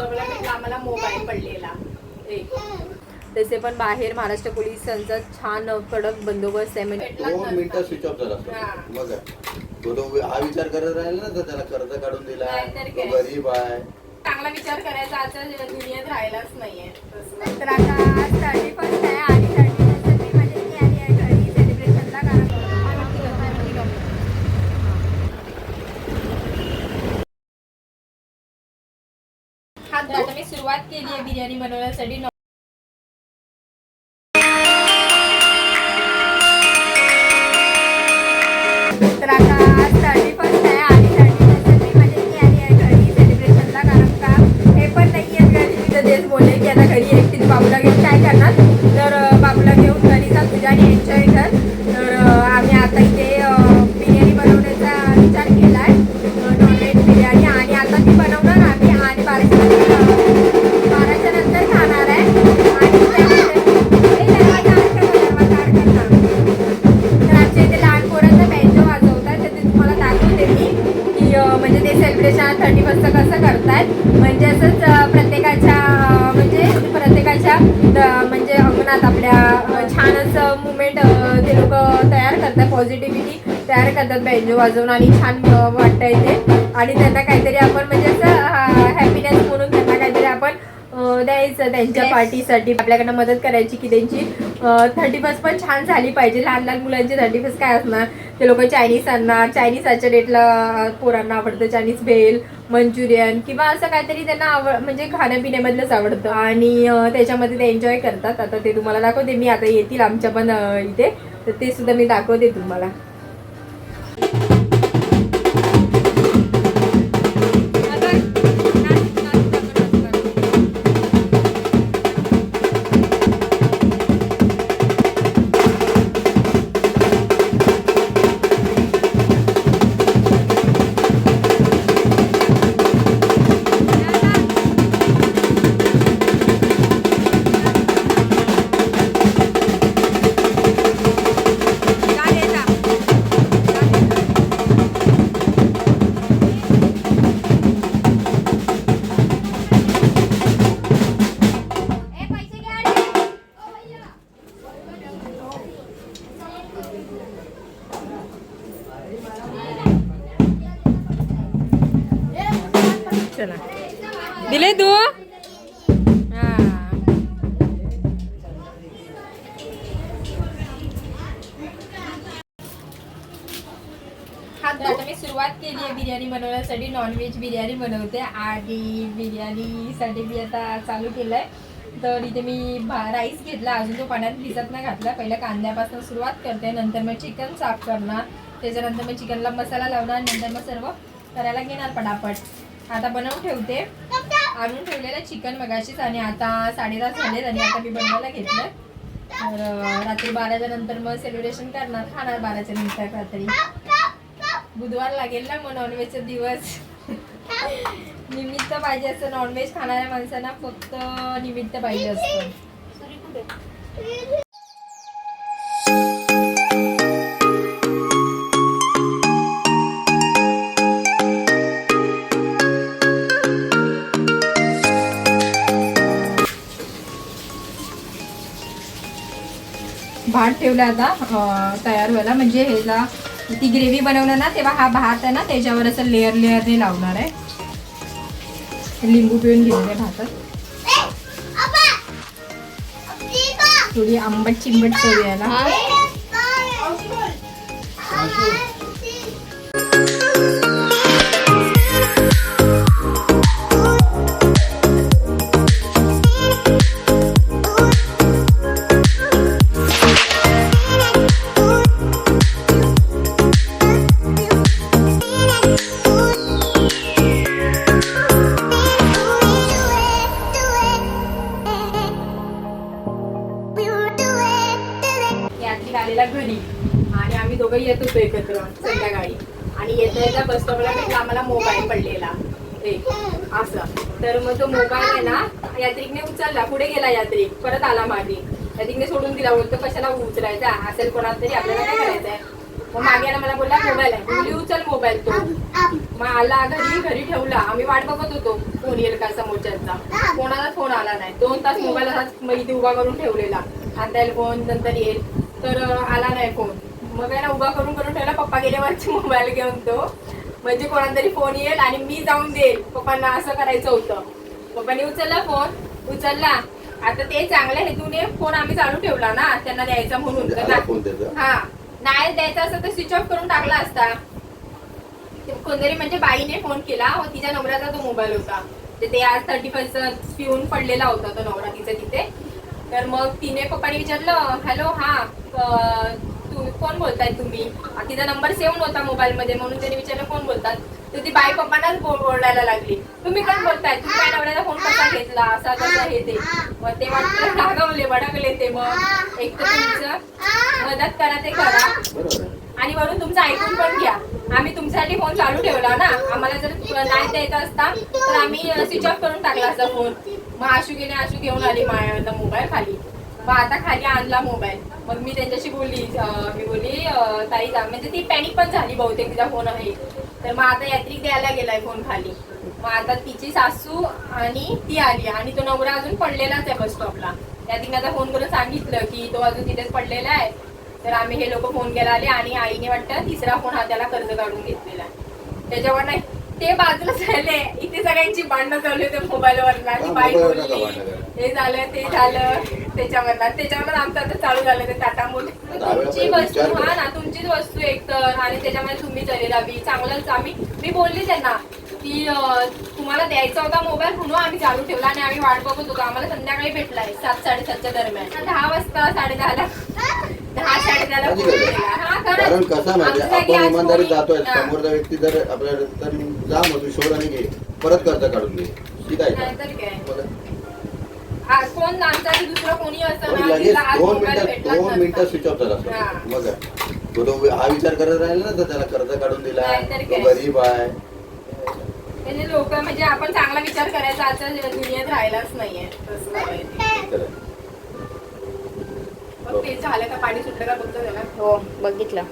भेटला आम्हाला मोबाईल पडलेला. एक. तसे पण बाहेर महाराष्ट्र पोलिसांचा छान कडक बंदोबस्त आहे म्हणजे स्विच ऑफ झाला हा. असतो बघा. तो तो विचार करत राहिला ना तर त्याला कर्ज काढून दिला. गरीब आहे. चांगला विचार करायचा आजच्या दुनियेत राहिलाच नाहीये. तर आता आज थर्टी फर्स्ट आहे आता मी सुरुवात केली आहे बिर्याणी बनवण्यासाठी. म्हणजे असंच प्रत्येकाच्या म्हणजे प्रत्येकाच्या म्हणजे अंगणात आपल्या छान असं मुवमेंट ते लोक तयार करतात. पॉझिटिव्हिटी तयार करतात बँजो वाजवून आणि छान अं, वाटतं आणि त्यांना काहीतरी आपण म्हणजे त्यांच्या. पार्टीसाठी आपल्याकडनं मदत करायची की त्यांची थर्टी फर्स्ट पण छान झाली पाहिजे. लहान लहान मुलांची थर्टी फर्स्ट काय असणार? ते लोक चायनीज आणणार. चायनीज आजच्या डेटला पोरांना आवडतं. चायनीज भेल मंचुरियन किंवा असं काहीतरी त्यांना आवड म्हणजे खाण्यापिण्यामधलंच आवडतं. आणि त्याच्यामध्ये ते एन्जॉय करतात. आता ते तुम्हाला दाखवते. मी आता येतील आमच्या पण इथे. तर ते सुद्धा मी दाखवते तुम्हाला. तर आता मी सुरुवात केली आहे बिर्याणी बनवण्यासाठी. नॉनव्हेज बिर्याणी बनवते. आणि बिर्याणीसाठी मी आता चालू केलं आहे तर इथे मी भा राईस घेतला. अजून तो पाण्यात भिजत नाही घातला. पहिल्या कांद्यापासून सुरुवात करते. नंतर मग चिकन साफ करणार. त्याच्यानंतर मग चिकनला मसाला लावणार. नंतर मग सर्व करायला घेणार पटापट. आता बनवून ठेवते. आणून ठेवलेलं चिकन मगाशीच आणि आता साडेदहा झालेत आणि आता मी बनवायला घेतलं तर रात्री बाराच्या नंतर मग सेलिब्रेशन करणार. खाणार बाराच्या नंतर रात्री. बुधवार लागेल ना मग नॉनव्हेजचा दिवस. निमित्त पाहिजे असतं नॉनव्हेज खाणाऱ्या माणसांना फक्त निमित्त पाहिजे असतं. भात ठेवला आता तयार व्हायला. म्हणजे ह्याला ती ग्रेव्ही बनवणार ना तेव्हा हा भात आहे ना त्याच्यावर असं लेअर लेअरने लावणार आहे. लिंबू पिळून आहे भातात. थोडी आंबट चिंबट चव यायला. यायला घरी. आणि आम्ही दोघं येत होतो एकत्र संध्याकाळी. आणि येता येता बस स्टॉपला भेटला आम्हाला मोबाईल पडलेला. असं. तर मग तो मोबाईल आहे ना यात्रिकने उचलला. पुढे गेला यात्रिक. परत आला मागे. यात्रिकने सोडून दिला. बोलतो कशाला उचलायचा? असेल कोणाला तरी आपल्याला काय करायचंय? मग मागे ना मला बोलला मोबाईल आहे. बोलली उचल मोबाईल तो. मग आला घरी घरी ठेवला. आम्ही वाट बघत होतो फोन येईल का समोरच्याचा. कोणाला फोन आला नाही. दोन तास मोबाईल असाच मग इथे उभा करून ठेवलेला. आता येईल फोन नंतर येईल. तर आला नाही फोन. मग आहे ना उभा करून करून ठेवला पप्पा गेले वरची मोबाईल घेऊन तो. म्हणजे कोणाला तरी फोन येईल आणि मी जाऊन देईल. पप्पांना असं करायचं होतं. पप्पाने उचलला फोन उचलला. आता ते चांगल्या हेतूने फोन आम्ही चालू ठेवला ना त्यांना द्यायचा म्हणून. हा. नाही द्यायचा असं तर स्विच ऑफ करून टाकला असता. कोणतरी म्हणजे बाईने फोन केला. व तिच्या नवऱ्याचा तो मोबाईल होता. ते ते आज थर्टी फर्स्ट पिऊन पडलेला होता तो नवरा तिचा तिथे. तर मग तिने पप्पाने विचारलं हॅलो हा तुम्ही कोण बोलताय तुम्ही? तिचा नंबर सेव्ह नव्हता मोबाईल मध्ये म्हणून त्याने विचारलं कोण बोलतात? तर ती बाई पप्पांनाच बोलायला लागली. तुम्ही कोण बोलताय? तुम्ही काय नवऱ्याचा फोन कसा घेतला? असा तसा हे ते? मग ते वाटतं रागवले भडकले ते मग. एक तर तुमचं मदत करा ते करा. आणि वरून तुमचं ऐकून पण घ्या. आम्ही तुमच्यासाठी फोन चालू ठेवला ना. आम्हाला जर नाही द्यायचा असता तर आम्ही स्विच ऑफ करून टाकला असता फोन. मग आशू गेले आशू घेऊन आली माझ्या मोबाईल खाली. मग आता खाली आणला मोबाईल मग मी त्यांच्याशी बोलली मी बोलली ताई जा. म्हणजे ती पॅनिक पण झाली बहुतेक तिचा फोन आहे. तर मग आता यात्रिक द्यायला गेलाय फोन खाली. मग आता तिची सासू आणि ती आली. आणि तो नवरा अजून पडलेलाच आहे बस स्टॉपला तिने आता फोन करून सांगितलं की तो अजून तिथेच पडलेला आहे. तर आम्ही हे लोक फोन केला आले आणि आईने वाटतं तिसरा फोन हा त्याला कर्ज काढून घेतलेला आहे. त्याच्यावर नाही ते बाजूला झाले. इथे सगळ्यांची भांडणं चालू होते मोबाईलवर ती हा, बाई बोलली. हे झालं ते झालं त्याच्यावर त्याच्यावर आमचं आता चालू झालं ते टाटा मोठे. तुमची वस्तू हा. ना तुमचीच वस्तू एक तर. आणि त्याच्यामध्ये तुम्ही चलेला बी चांगलंच आम्ही मी बोलली त्यांना की तुम्हाला द्यायचा होता मोबाईल म्हणून आम्ही चालू ठेवला आणि आम्ही वाट बघत होतो. आम्हाला संध्याकाळी भेटलाय सात साडेसातच्या दरम्यान. दहा वाजता साडे दहाला दहा फोन. केला हा खरंच. कारण कसं माहिती आपण आज इमानदारी जातोय हा. समोरचा व्यक्ती जर आपल्याला तर जा तू शोध आणि घे परत कर्ज काढून घे ठीक आहे नाहीतर काय का बघा. आज कोण आमचा की दुसरं कोणी असतं पण ना लगेच तिला आज दोन मोबाईल मिनिटात भेटलाच दोन नसता. स्विच ऑफ झाला हा. मग काय? तो तो हा विचार करत राहिला ना तर त्याला कर्ज काढून दिला नाहीतर तो काय? गरीब आहे म्हणजे लोक म्हणजे आपण चांगला विचार करायचा आजच्या दुनियेत राहिलाच नाहीये तसं. हो बघितलं.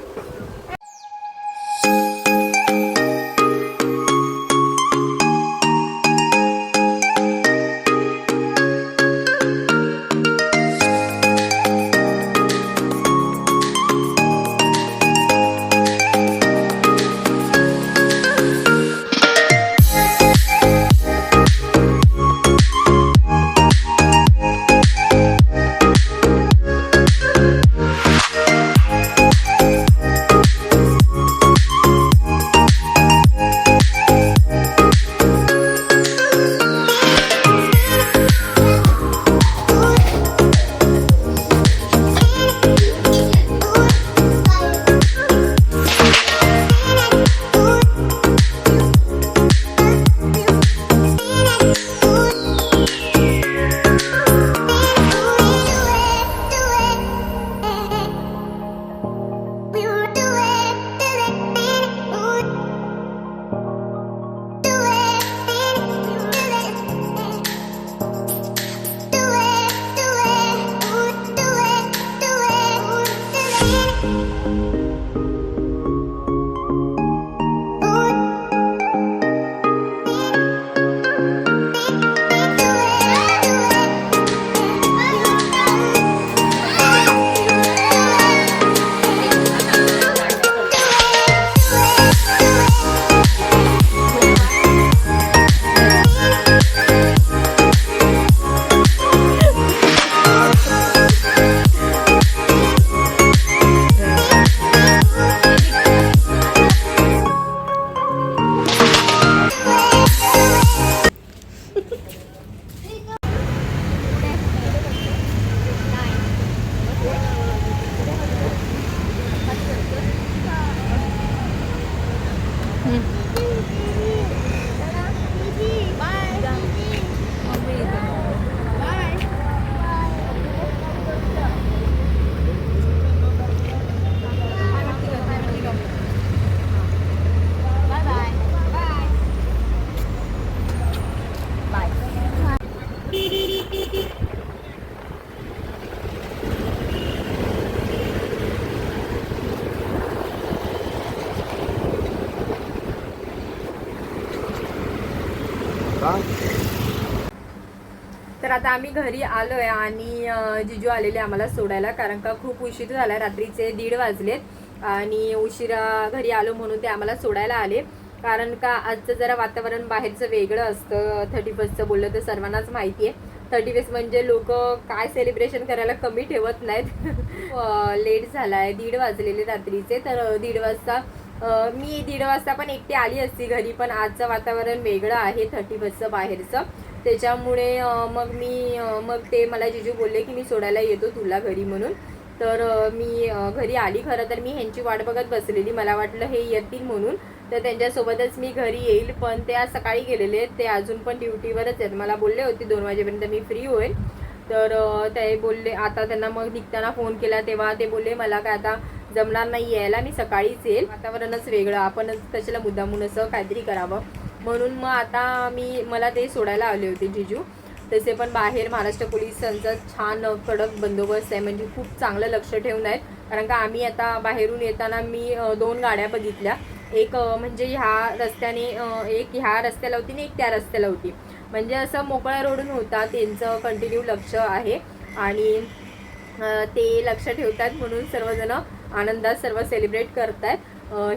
तर आता आम्ही घरी आलो आहे आणि जिजू आलेले आम्हाला सोडायला कारण का खूप उशीर झाला. रात्रीचे दीड वाजलेत आणि उशिरा घरी आलो म्हणून ते आम्हाला सोडायला आले. कारण का आजचं जरा वातावरण बाहेरचं वेगळं असतं. थर्टी फर्स्टचं बोललं तर सर्वांनाच माहिती आहे थर्टी फर्स्ट म्हणजे लोक काय सेलिब्रेशन करायला कमी ठेवत नाहीत. लेट झाला आहे दीड वाजलेले रात्रीचे. तर दीड वाजता मी दीड वाजता पण एकटी आली असती घरी पण आजचं वातावरण वेगळं आहे. थर्टी फर्स्टचं बाहेरचं. त्याच्यामुळे मग मी मग ते मला जिजू बोलले की मी सोडायला येतो तुला घरी म्हणून. तर मी घरी आली खरं तर मी ह्यांची वाट बघत बसलेली. मला वाटलं हे येतील म्हणून. तर त्यांच्यासोबतच मी घरी येईल. पण ते आज सकाळी गेलेले आहेत. ते अजून पण ड्युटीवरच आहेत. मला बोलले होते दोन वाजेपर्यंत मी फ्री होईल. तर ते बोलले आता त्यांना मग निघताना फोन केला तेव्हा ते बोलले मला काय आता जमणार नाही यायला. मी सकाळीच येईल. वातावरणच वेगळं. आपणच कशाला मुद्दामून असं काहीतरी करावं. म्हणून मग आता मी मला ते सोडायला आले होते जिजू. तसे पण बाहेर महाराष्ट्र पोलिसांचा छान कडक बंदोबस्त आहे. म्हणजे खूप चांगलं लक्ष ठेवून आहेत. कारण का आम्ही आता बाहेरून येताना मी दोन गाड्या बघितल्या. एक म्हणजे ह्या रस्त्याने एक ह्या रस्त्याला होती आणि एक त्या रस्त्याला होती. म्हणजे असं मोकळ्या रोडून होता. त्यांचं कंटिन्यू लक्ष आहे. आणि ते लक्ष ठेवतात म्हणून सर्वजण आनंदात सर्व सेलिब्रेट करत आहेत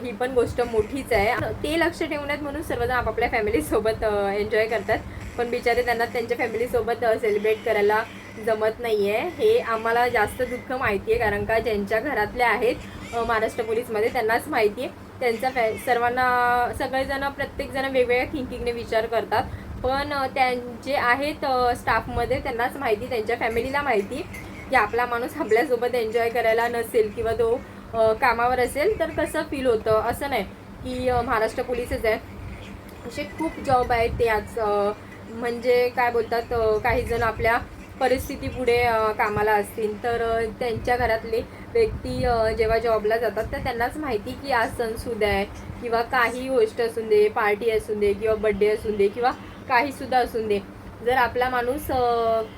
ही पण गोष्ट मोठीच आहे. ते लक्ष ठेवण्यात म्हणून सर्वजण आपापल्या फॅमिलीसोबत एन्जॉय करतात. पण बिचारे त्यांना त्यांच्या फॅमिलीसोबत सेलिब्रेट करायला जमत नाही आहे हे आम्हाला जास्त दुःख माहिती आहे कारण का ज्यांच्या घरातले आहेत महाराष्ट्र पोलीसमध्ये त्यांनाच माहिती आहे त्यांचा फॅ सर्वांना सगळेजण प्रत्येकजण वेगवेगळ्या थिंकिंगने विचार करतात. पण त्यांचे आहेत स्टाफमध्ये त्यांनाच माहिती त्यांच्या फॅमिलीला माहिती की आपला माणूस आपल्यासोबत एन्जॉय करायला नसेल किंवा तो कामावर असेल तर कसं फील होतं. असं नाही की महाराष्ट्र पोलीसच आहे. असे खूप जॉब आहेत ते आज म्हणजे काय बोलतात काही जण आपल्या परिस्थितीपुढे पुढे कामाला असतील. तर त्यांच्या घरातले व्यक्ती जेव्हा जॉबला जातात तर त्यांनाच माहिती की आज सणसूद आहे. किंवा काही गोष्ट असू दे पार्टी असू दे किंवा बड्डे असू दे किंवा काहीसुद्धा असू दे. जर आपला माणूस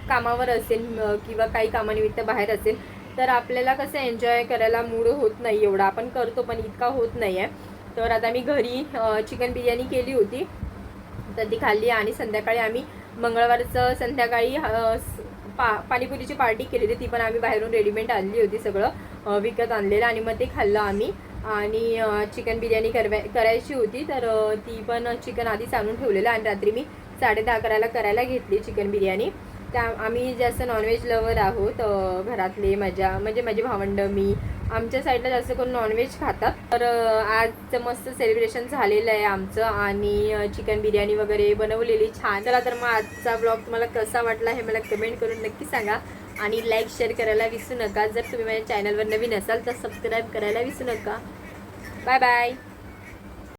कामावर असेल किंवा काही कामानिमित्त बाहेर असेल तर आपल्याला कसं एन्जॉय करायला मूड होत नाही एवढा. आपण करतो पण इतका होत नाही आहे तर आता मी घरी चिकन बिर्याणी केली होती. तर ती खाल्ली आणि संध्याकाळी आम्ही मंगळवारचं संध्याकाळी पा पाणीपुरीची पार्टी केलेली ती पण आम्ही बाहेरून रेडीमेड आणली होती सगळं. विकत आणलेलं आणि मग ते खाल्लं आम्ही. आणि चिकन बिर्याणी करवाय करायची होती. तर ती पण चिकन आधीच आणून ठेवलेलं आणि रात्री मी साडे दहा अकराला करायला घेतली चिकन बिर्याणी. त्या आम्ही जास्त नॉनव्हेज लवर आहोत घरातले माझ्या म्हणजे माझे भावंड मी आमच्या साईडला जास्त करून नॉनव्हेज खातात. तर आजचं मस्त सेलिब्रेशन झालेलं आहे आमचं आणि चिकन बिर्याणी वगैरे बनवलेली छान. चला तर मग आजचा ब्लॉग तुम्हाला कसा वाटला हे मला कमेंट करून नक्की सांगा. आणि लाईक शेअर करायला विसरू नका. जर तुम्ही माझ्या चॅनलवर नवीन असाल तर सबस्क्राईब करायला विसरू नका. Bye bye